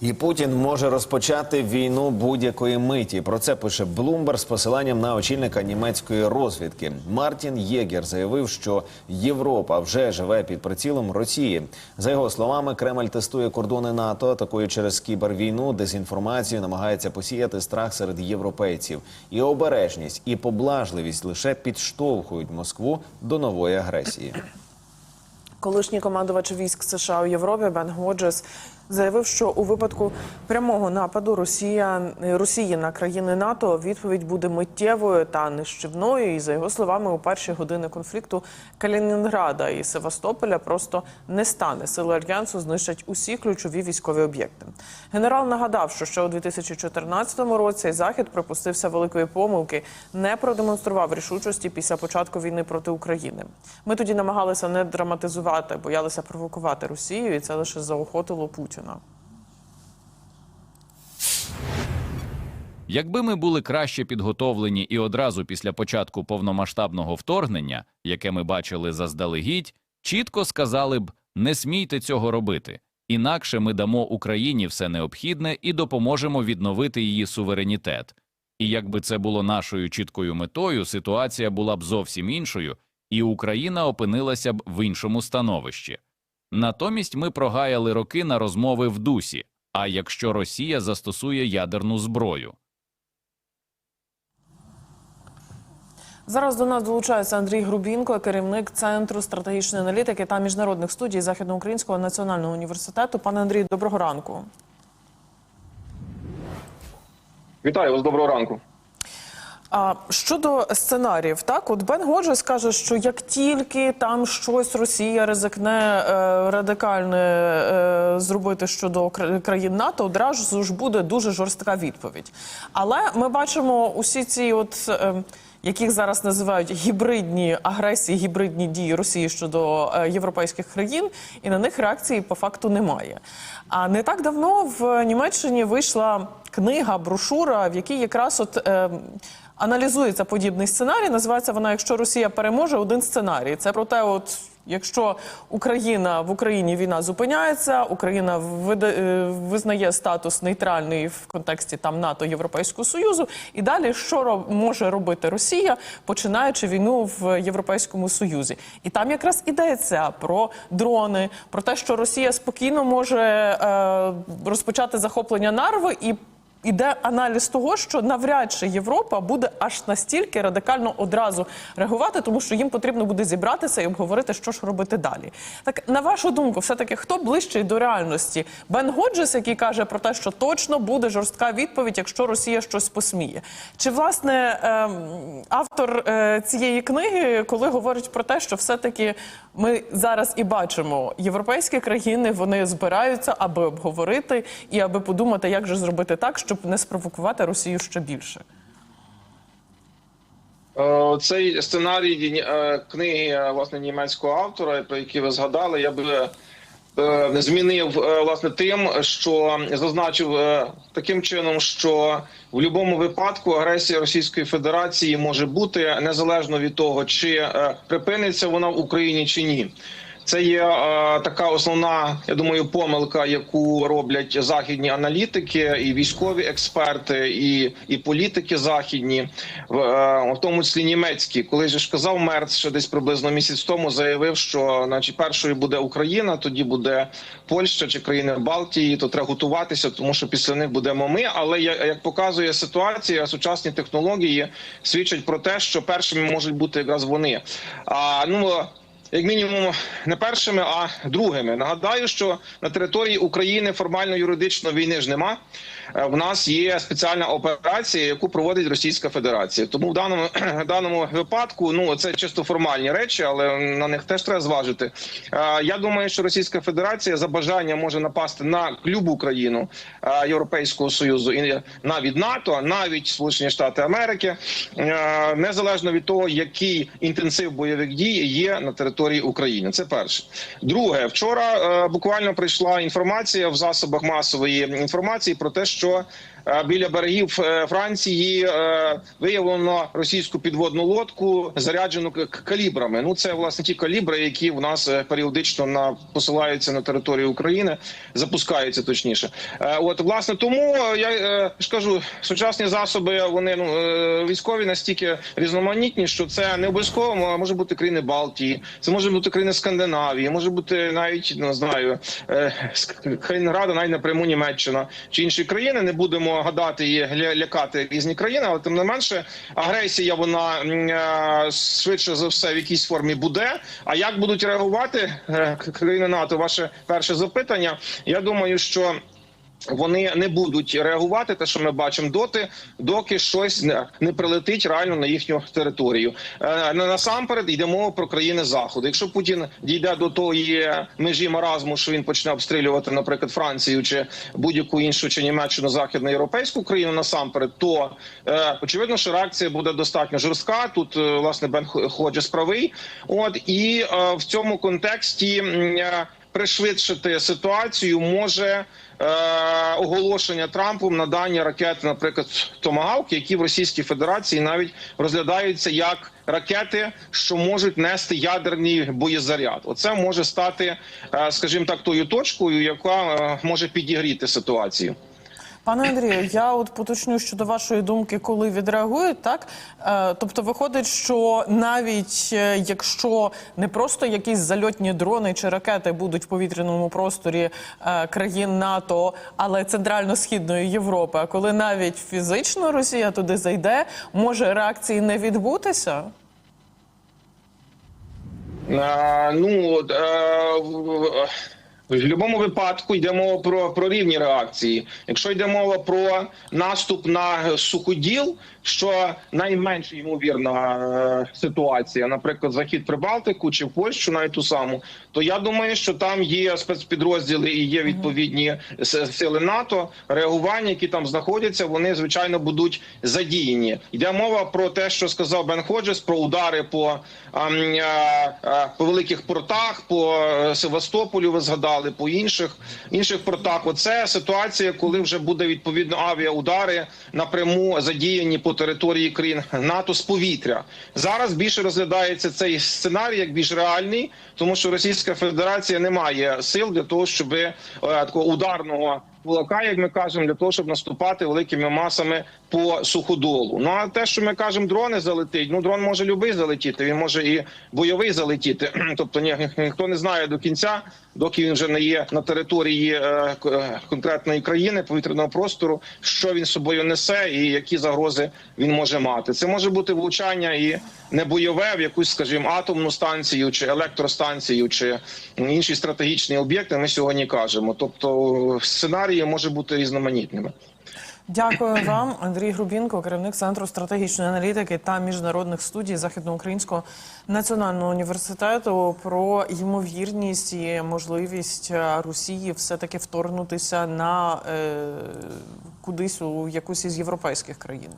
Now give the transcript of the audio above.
І Путін може розпочати війну будь-якої миті. Про це пише Блумберг з посиланням на очільника німецької розвідки. Мартін Єгер заявив, що Європа вже живе під прицілом Росії. За його словами, Кремль тестує кордони НАТО, атакує через кібервійну, дезінформацію, намагається посіяти страх серед європейців. І обережність, і поблажливість лише підштовхують Москву до нової агресії. Колишній командувач військ США у Європі Бен Годжес заявив, що у випадку прямого нападу Росія Росії на країни НАТО відповідь буде миттєвою та нищівною. І за його словами, у перші години конфлікту Калінінграда і Севастополя просто не стане. Сили альянсу знищать усі ключові військові об'єкти. Генерал нагадав, що ще у 2014 році захід припустився великої помилки, не продемонстрував рішучості після початку війни проти України. Ми тоді намагалися не драматизувати, боялися провокувати Росію, і це лише заохотило Путіна. Якби ми були краще підготовлені і одразу після початку повномасштабного вторгнення, яке ми бачили заздалегідь, чітко сказали б не смійте цього робити, інакше ми дамо Україні все необхідне і допоможемо відновити її суверенітет. І якби це було нашою чіткою метою, ситуація була б зовсім іншою, і Україна опинилася б в іншому становищі. Натомість ми прогаяли роки на розмови в дусі. А якщо Росія застосує ядерну зброю? Зараз до нас долучається Андрій Грубінко, керівник центру стратегічної аналітики та міжнародних студій Західноукраїнського національного університету. Пане Андрій, доброго ранку. Вітаю вас, доброго ранку. А щодо сценаріїв, так от Бен Годжес каже, що як тільки там щось Росія ризикне е, радикальне е, зробити щодо кра- країн НАТО, одразу ж буде дуже жорстка відповідь. Але ми бачимо усі ці, от е, яких зараз називають гібридні агресії, гібридні дії Росії щодо е, європейських країн, і на них реакції по факту немає. А не так давно в Німеччині вийшла книга, брошура, в якій якраз от. Е, Аналізується подібний сценарій. Називається вона Якщо Росія переможе, один сценарій. Це про те, от якщо Україна в Україні війна зупиняється, Україна е, визнає статус нейтральний в контексті там НАТО Європейського Союзу, і далі що ро- може робити Росія, починаючи війну в Європейському Союзі, і там якраз ідеться про дрони, про те, що Росія спокійно може е, розпочати захоплення Нарви і Іде аналіз того, що навряд чи Європа буде аж настільки радикально одразу реагувати, тому що їм потрібно буде зібратися і обговорити, що ж робити далі. Так на вашу думку, все таки хто ближчий до реальності? Бен Годжес, який каже про те, що точно буде жорстка відповідь, якщо Росія щось посміє, чи власне ем, автор е, цієї книги, коли говорить про те, що все таки ми зараз і бачимо, європейські країни вони збираються, аби обговорити і аби подумати, як же зробити так, щоб не спровокувати Росію ще більше. Е, Цей сценарій е, книги е, власне німецького автора, про який ви згадали, я би змінив власне тим, що зазначив таким чином, що в будь-якому випадку агресія Російської Федерації може бути незалежно від того, чи припиниться вона в Україні чи ні. Це є е, така основна, я думаю, помилка, яку роблять західні аналітики, і військові експерти, і, і політики західні, в, е, в тому числі німецькі. Коли ж казав Мерц, ще десь приблизно місяць тому заявив, що значить першою буде Україна, тоді буде Польща чи країни Балтії. То треба готуватися, тому що після них будемо ми. Але як показує ситуація, сучасні технології свідчать про те, що першими можуть бути якраз вони. А ну як мінімум не першими, а другими. Нагадаю, що на території України формально юридично війни ж нема. Е, В нас є спеціальна операція, яку проводить Російська Федерація. Тому в даному даному випадку, ну це чисто формальні речі, але на них теж треба зважити. Е, Я думаю, що Російська Федерація за бажання може напасти на любу країну е, Європейського союзу і навіть НАТО, навіть Сполучені Штати Америки, незалежно від того, який інтенсив бойових дій є на території України. Це перше. Друге, вчора е, буквально прийшла інформація в засобах масової інформації про те, що біля берегів е, Франції е, виявлено російську підводну лодку, заряджену калібрами. Ну це власне ті калібри, які в нас е, періодично на посилаються на територію України, запускаються точніше. Е, От власне тому е, я е, ж кажу, сучасні засоби вони ну е, військові настільки різноманітні, що це не обов'язково може бути країни Балтії, це може бути країни Скандинавії, може бути навіть не знаю е, з навіть напряму Німеччина чи інші країни. Не будемо гадати і ля- лякати різні країни, але тим не менше агресія вона е, швидше за все в якійсь формі буде. А як будуть реагувати е, країни НАТО? Ваше перше запитання. Я думаю, що. Вони не будуть реагувати, те, що ми бачимо, доти, доки щось не, не прилетить реально на їхню територію. Е, насамперед йде мова про країни заходу. Якщо Путін дійде до тої межі маразму, що він почне обстрілювати, наприклад, Францію чи будь-яку іншу чи Німеччину західноєвропейську країну, насамперед, то е, очевидно, що реакція буде достатньо жорстка. Тут е, власне Бен Ходжес правий. От і е, в цьому контексті. е, Пришвидшити ситуацію може е, оголошення Трампом надання ракет, наприклад, Томагавк, які в Російській Федерації навіть розглядаються як ракети, що можуть нести ядерний боєзаряд. Оце може стати, е, скажімо так, тою точкою, яка е, може підігріти ситуацію. Пане Андрію, я от поточню щодо вашої думки, коли відреагують, так е, тобто виходить, що навіть е, якщо не просто якісь зальотні дрони чи ракети будуть в повітряному просторі е, країн НАТО, але центрально-східної Європи, а коли навіть фізично Росія туди зайде, може реакції не відбутися? Е, ну е, в- в будь-якому випадку йде мова про, про рівні реакції. Якщо йде мова про наступ на суходіл, що найменш ймовірна е, ситуація, наприклад, захід Прибалтику чи в Польщу, навіть ту саму, то я думаю, що там є спецпідрозділи і є відповідні сили НАТО, реагування, які там знаходяться, вони звичайно будуть задіяні. Йде мова про те, що сказав Бен Ходжес, про удари по, е, е, по великих портах, по Севастополю. Ви згадали по інших інших портах. Оце ситуація, коли вже буде відповідно авіаудари напряму задіяні по території країн НАТО з повітря. Зараз більше розглядається цей сценарій як більш реальний, тому що Російська Федерація не має сил для того, щоб е, такого ударного кулака, як ми кажемо, для того, щоб наступати великими масами по суходолу. Ну а те, що ми кажемо, дрони залетить. Ну дрон може любий залетіти. Він може і бойовий залетіти. Тобто ні, ніхто не знає до кінця, доки він вже не є на території е, е, конкретної країни повітряного простору, що він собою несе і які загрози він може мати. Це може бути влучання і не бойове в якусь, скажімо, атомну станцію чи електростанцію, чи інші стратегічні об'єкти. Ми сьогодні кажемо. Тобто сценарії може бути різноманітними. Дякую вам, Андрій Грубінко, керівник центру стратегічної аналітики та міжнародних студій Західноукраїнського національного університету про ймовірність і можливість е, Росії все таки вторгнутися на е, кудись у якусь із європейських країн.